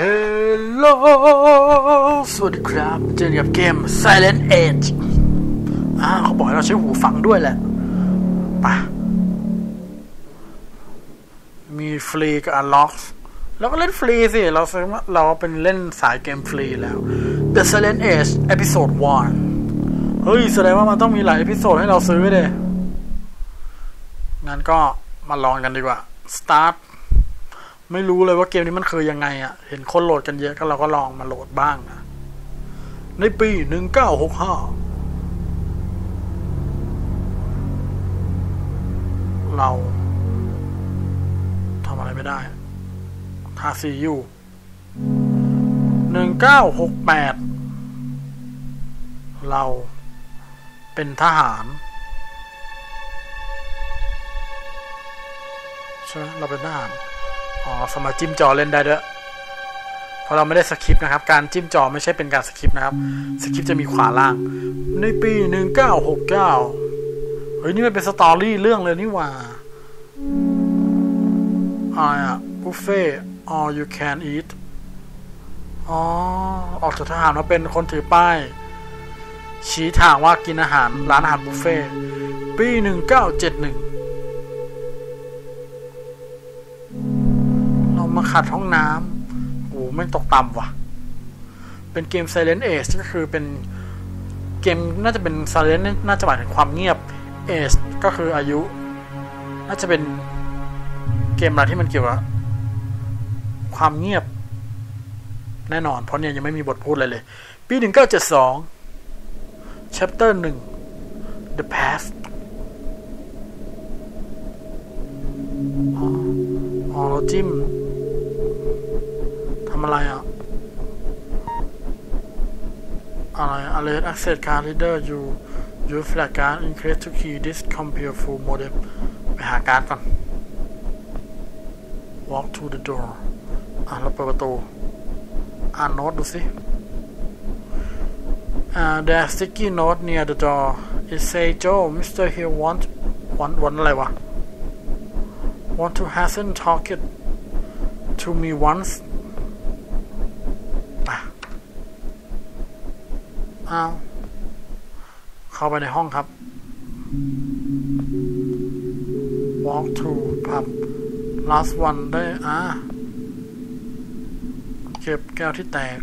ฮลโหลสวัสดีครับเจอกับเกม Silent Age อ่าเขาบอกให้เราใช้หูฟังด้วยแหละไปะมีฟรีกับ Unlock แล้วก็เล่นฟรีสิ เราซื้อเราเป็นเล่นสายเกมฟรีแล้ว The Silent Age Episode 1 เฮ้ย แสดงว่ามันต้องมีหลาย e พิโซดให้เราซื้อเลยงั้นก็มาลองกันดีกว่า Start ไม่รู้เลยว่าเกมนี้มันคือยังไงอะ่ะ เห็นคนโหลดกันเยอะก็เราก็ลองมาโหลดบ้างนะ ในปีหนึ่งเก้าหกห้าเราทำอะไรไม่ได้ทาซีอยู่หนึ่งเก้าหกแปดเราเป็นทหารใช่ไหมเราเป็นทหาร อ๋อสามารถจิ้มจอเล่นได้ด้วยเพราะเราไม่ได้สคริปต์นะครับ การจิ้มจอไม่ใช่เป็นการสคริปต์นะครับ สคริปต์จะมีขวาล่าง ในปีหนึ่งเก้าหกเก้าเฮ้ย นี่มันเป็นสตอรี่เรื่องเลยนี่หว่าอ่าบุฟเฟ่ all you can eat อ๋อ ออกจากทหารมาเป็นคนถือป้าย ชี้ทางว่ากินอาหารร้านอาหารบุฟเฟ่ปีหนึ่งเก้าเจ็ดหนึ่ง ขัดห้องน้ำโอ้ไม่ตกต่ำว่ะ เป็นเกม Silent Age ก็คือเป็นเกมน่าจะเป็น Silent น่าจะหมายถึงความเงียบ Age ก็คืออายุ น่าจะเป็นเกมอะไรที่มันเกี่ยวกับความเงียบ แน่นอน เพราะเนี่ยยังไม่มีบทพูดเลยเลย ปี 1972 chapter 1 the past อ๋อเราจิ้ม อะไรอ่ะ อะไร alert access card reader you use flash card increase to key this compare full modem ไปหาการ์ดก่อน walk to the door อ่ะเราเปิดประตู อ่านโน้ตดูสิ uh, there's sticky note near the door it say Joe Mr. Hill want want want อะไรวะ want to hasten talk it to me once อ้าวเข้าไปในห้องครับ walk to pub last one ได้ อ่า เก็บแก้วที่แตก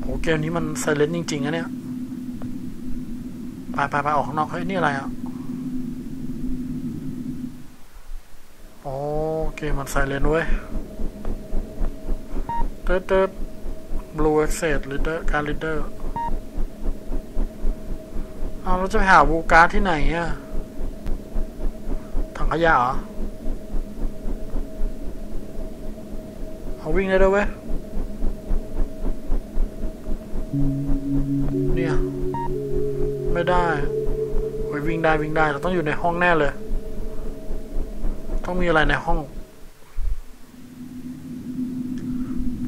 โห เกมนี้มันไซเลนจริง ๆนะเนี่ย ไปไปไปออกข้างนอก เฮ้ย นี่อะไรอะ โอ้ เกมมันไซเลนเว้ยเติร์ด บลูเอ็กเซสลิเดอร์การลิเดอร์เอาเราจะไปหาบูการ์ที่ไหนอะถังขยะเหรอเอาวิ่งได้ด้วยเว้ยเนี่ย ไม่ได้โอ้ยวิ่งได้วิ่งได้ เราต้องอยู่ในห้องแน่เลย ต้องมีอะไรในห้อง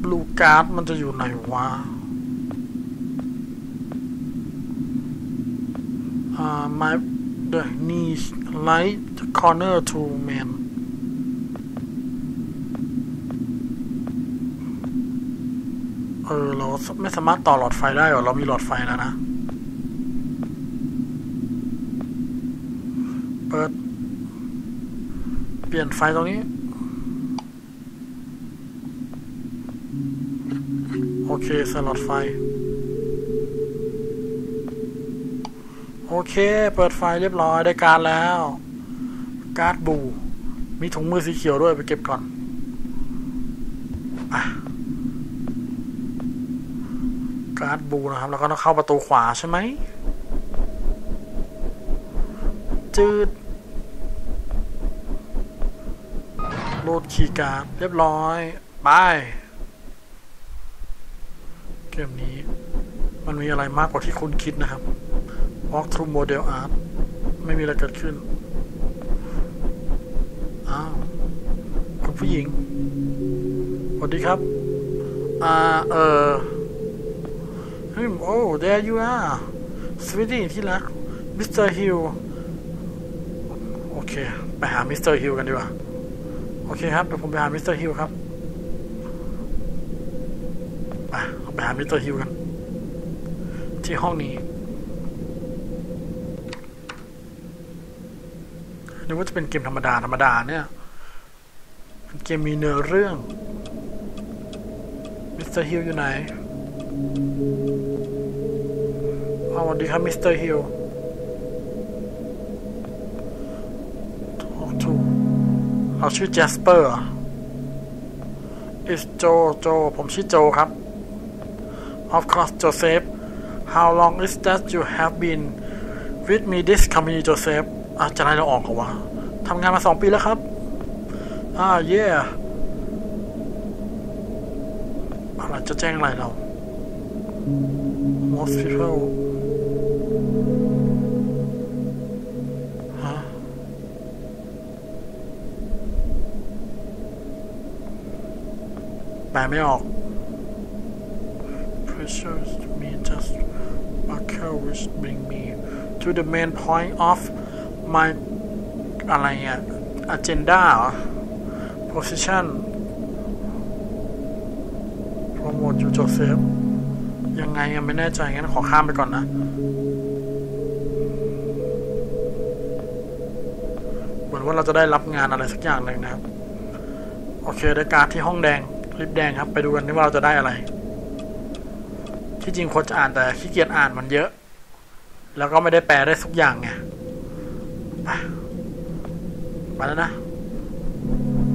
บ ลูการ์ดมันจะอยู่ไหนวะอ่า my the niche light corner to man เออ เราไม่สามารถต่อหลอดไฟได้หรอ เรามีหลอดไฟแล้วนะ เปิด เปลี่ยนไฟตรงนี้ โอเคส่หลอดไฟ โอเค เปิดไฟเรียบร้อยได้การแล้ว การ์ดบู มีถุงมือสีเขียวด้วยไปเก็บก่อนอการ์ดบูนะครับ แล้วก็ต้องเข้าประตูขวาใช่ไหม จืดโหลดคีย์การ์ดเรียบร้อย ไป เกมนี้ มันมีอะไรมากกว่าที่คุณคิดนะครับ Walk through model art ไม่มีอะไรเกิดขึ้น อ้าว คุณผู้หญิง สวัสดีครับ อ่า เออเฮ้ยโอ้ there you are sweetie ที่รัก Mr. Hill โอเค ไปหา Mr. Hill กันดีกว่า โอเคครับ เดี๋ยวผมไปหา Mr. Hill ครับ ไป ไปหามิสเตอร์ฮิวกัน ที่ห้องนี้นึกว่าจะเป็นเกมธรรมดา ธรรมดาเนี่ยเป็นเกมมีเนื้อเรื่องมิสเตอร์ฮิลอยู่ไหนสวัสดีครับมิสเตอร์ฮิลถูกเราชื่อแจสเปอร์ is โจโจ ผมชื่อโจครับ of course Joseph how long is that you have been with me this company Joseph อาจะไล่เราออกเหรอวะทำงานมาสองปีแล้วครับ อ่า yeah อะไรจะแจ้งอะไรเรา most people ฮะแปลไม่ออก pressures me just marker which bring me to the main point of my อะไรอะ agenda position promote you Joseph ยังไงยังไม่แน่ใจงั้นขอข้ามไปก่อนนะ เหมือนว่าเราจะได้รับงานอะไรสักอย่างหนึ่งนะครับ โอเค ได้การดที่ห้องแดงลิปแดงครับ ไปดูกันว่าเราจะได้อะไร ที่จริงคนจะอ่านแต่ขี้เกียจอ่านมันเยอะ แล้วก็ไม่ได้แปลได้ทุกอย่างไงไปแล้วนะ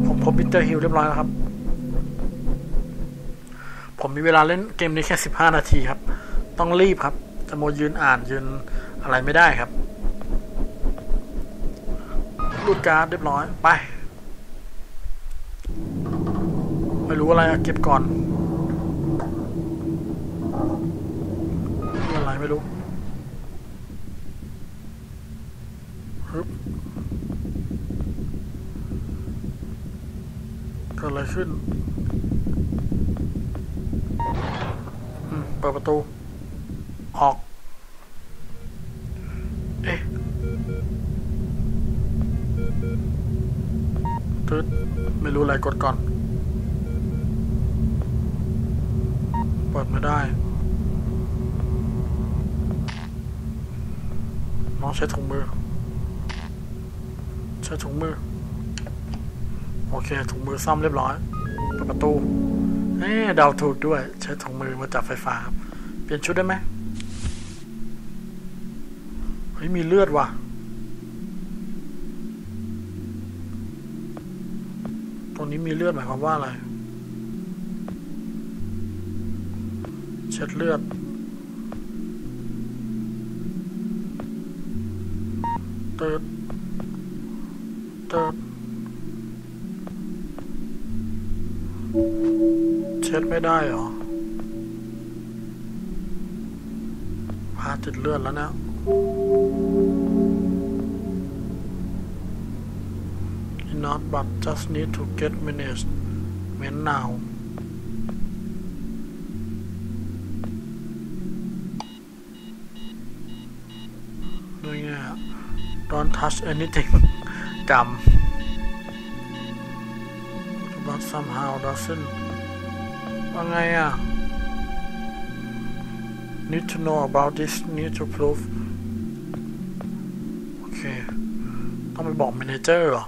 ผมพบมิสเตอร์ฮิลเรียบร้อยแล้วครับ ผมมีเวลาเล่นเกมนี้แค่สิบห้านาทีครับ ต้องรีบครับ จะโมยืนอ่านยืนอะไรไม่ได้ครับรูดการ์ดเรียบร้อย ไป ไม่รู้อะไรเก็บก่อนอะ ไม่รู้ฮึบเกิดอะไรขึ้นเปิดประตู ออก เอ๊ะตึ๊ดไม่รู้อะไรกดก่อน เปิดไม่ได้ น้องใช้ถุงมือ ใช้ถุงมือ โอเค ถุงมือซ่อมเรียบร้อยเปิดประตูเอ๊เดาถูกด้วย ใช้ถุงมือมาจับไฟฟ้าครับเปลี่ยนชุดได้ไหมเฮ้ยมีเลือดว่ะ ตรงนี้มีเลือดหมายความว่าอะไร เช็ดเลือด เติร์ดเติร์ดเช็ดไม่ได้เหรอพาติดเลือดแล้วนะ not but just need to get managed เม้น now ด้ว don't touch anything กรรม but somehow doesn't ว่าไงอะ need to know about this need to prove โอเค ต้องไปบอก manager เหรอ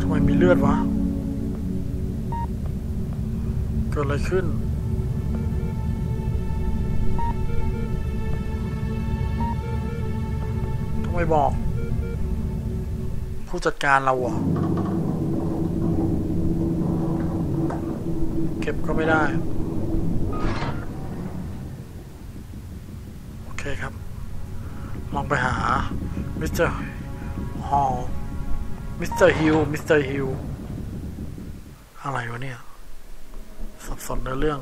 ทำไมมีเลือดวะ เกิดอะไรขึ้น ไม่บอก ผู้จัดการเราเหรอเก็บก็ไม่ได้ โอเคครับ ลองไปหา มิสเตอร์ฮอลมิสเตอร์ฮิลมิสเตอร์ฮิลอะไรวะเนี่ย สับสนในเรื่อง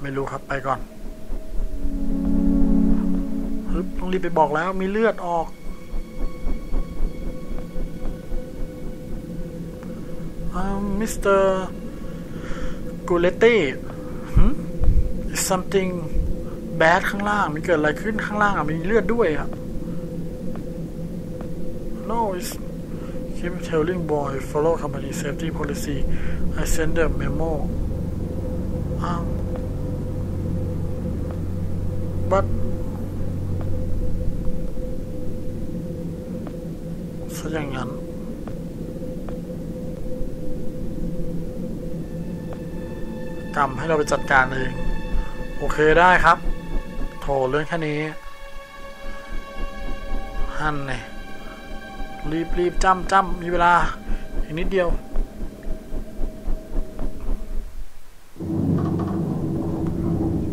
ไม่รู้ครับไปก่อน ต้องรีบไปบอกแล้วมีเลือดออก มิสเตอร์กูเลตี้ something bad ข้างล่าง มีเกิดอะไรขึ้นข้างล่างอะ มีเลือดด้วยอะ no it's โอเค keep telling boy follow company safety policy I send the memo อ้าว but ะอย่างนั้นกรรมให้เราไปจัดการเอง โอเคได้ครับ โถเรื่องแค่นี้ หั่นเนี่ยรีบรีบจ้ำจ้ำมีเวลา อีกนิดเดียว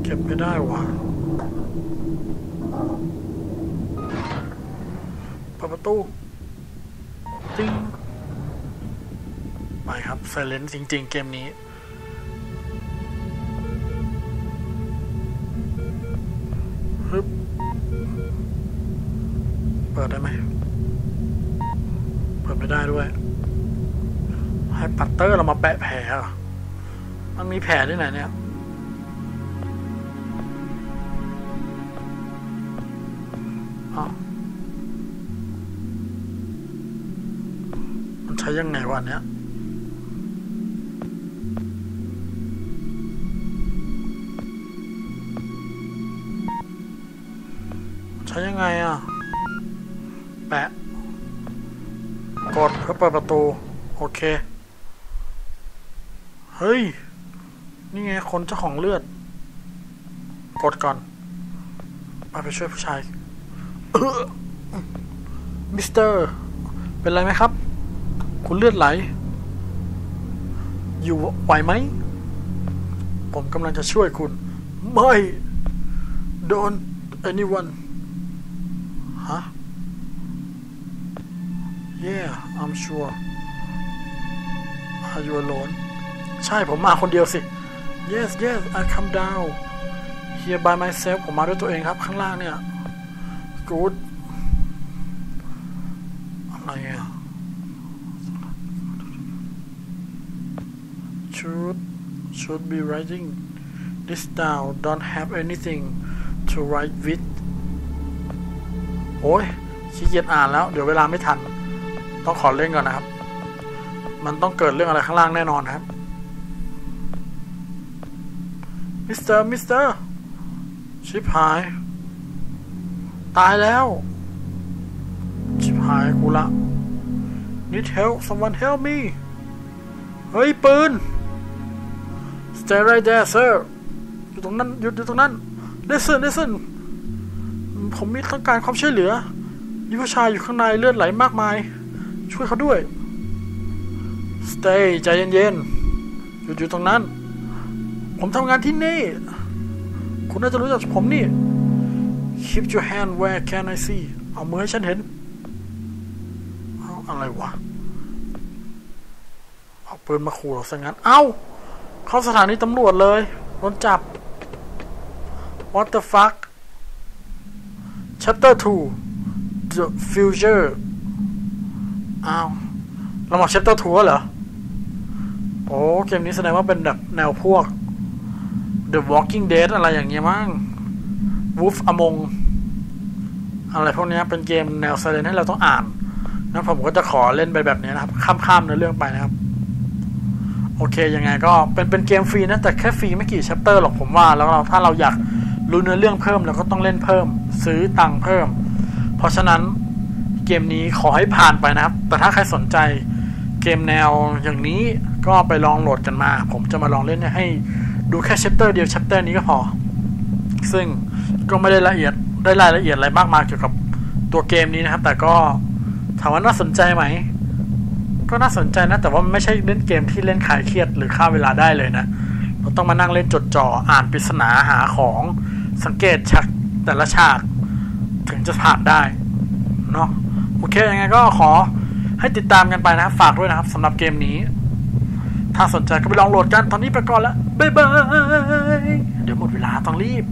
เก็บไม่ได้วะเปิดประตู ติ้งไปครับไซเลนจริง ๆ เกมนี้ ฮึบ เปิดได้ไหม เปิดไม่ได้ด้วย ให้ปัตเตอร์เรามาแปะแผลเหรอมันมีแผลที่ไหนเนี่ย ช้ยังไงวะเนี้ยใช้ยังไงอะ แปะ กดเพื่อเปิดประตู โอเค เฮ้ย นี่ไงคนเจ้าของเลือด กดก่อนไปไปช่วยผู้ชายมิสเตอร์ เป็นไรไหมครับ คุณเลือดไหล อยู่ไหวไหม ผมกำลังจะช่วยคุณ ไม่ don't anyone ฮะ yeah I'm sure are you alone ใช่ผมมาคนเดียวสิ yes yes I come down here by myself ผมมาด้วยตัวเองครับ ข้างล่างเนี่ย good อะไรอะ should should be writing this down don't have anything to write with โอ้ยขี้เกียจอ่านแล้ว เดี๋ยวเวลาไม่ทัน ต้องขอเล่นก่อนนะครับ มันต้องเกิดเรื่องอะไรข้างล่างแน่นอนครับมิสเตอร์มิสเตอร์ชิบหาย ตายแล้ว ชิบหายกูละ Need help someone help me เฮ้ย ปืน Stay right there sir อยู่ตรงนั้นหยุดอยู่ตรงนั้น Listen listen ผมมีต้องการความช่วยเหลือ มีผู้ชายอยู่ข้างในเลือดไหลมากมาย ช่วยเขาด้วย Stay ใจเย็นๆหยุดอยู่ตรงนั้น ผมทำงานที่นี่ คุณน่าจะรู้จักผมนี่ Keep your hand where can I see เอามือให้ฉันเห็นเอาอะไรวะ เอาปืนมาขู่เราซะงั้น เอ้า เข้าสถานีตำรวจเลยโดนจับ What the fuck Chapter 2 The Future อ้าวเรามา Chapter 2เหรอ โอ้เกมนี้แสดงว่าเป็นแบบแนวพวก The Walking Dead อะไรอย่างเงี้ยมั้ง Wolf Among อะไรพวกเนี้ยเป็นเกมแนว Silent ให้เราต้องอ่านนั้นผมก็จะขอเล่นไปแบบนี้นะครับ ข้ามๆเนื้อเรื่องไปนะครับ อเคยังไงก็เป็นเป็นเกมฟรีนะแต่แค่ฟรีไม่กี่ chapter หรอกผมว่า แล้วเราถ้าเราอยากรู้เนื้อเรื่องเพิ่มเราก็ต้องเล่นเพิ่ม ซื้อตังค์เพิ่ม เพราะฉะนั้นเกมนี้ขอให้ผ่านไปนะครับ แต่ถ้าใครสนใจเกมแนวอย่างนี้ก็ไปลองโหลดกันมา ผมจะมาลองเล่นให้ดูแค่ chapter เดียว chapter นี้ก็พอ ซึ่งก็ไม่ได้ละเอียดได้รายละเอียดอะไรมากมายเกี่ยวกับตัวเกมนี้นะครับ แต่ก็ถามว่าน่าสนใจไหม ก็น่าสนใจนะ แต่ว่าไม่ใช่เล่นเกมที่เล่นขายเครียดหรือฆ่าเวลาได้เลยนะเราต้องมานั่งเล่นจดจ่ออ่านปริศนาหาของสังเกตฉากแต่ละฉาก ถึงจะผ่านได้เนาะโอเคยังไงก็ขอให้ติดตามกันไปนะครับฝากด้วยนะครับสำหรับเกมนี้ ถ้าสนใจก็ไปลองโหลดกันตอนนี้ไปก่อนละบ๊ายบาย เดี๋ยวหมดเวลาต้องรีบ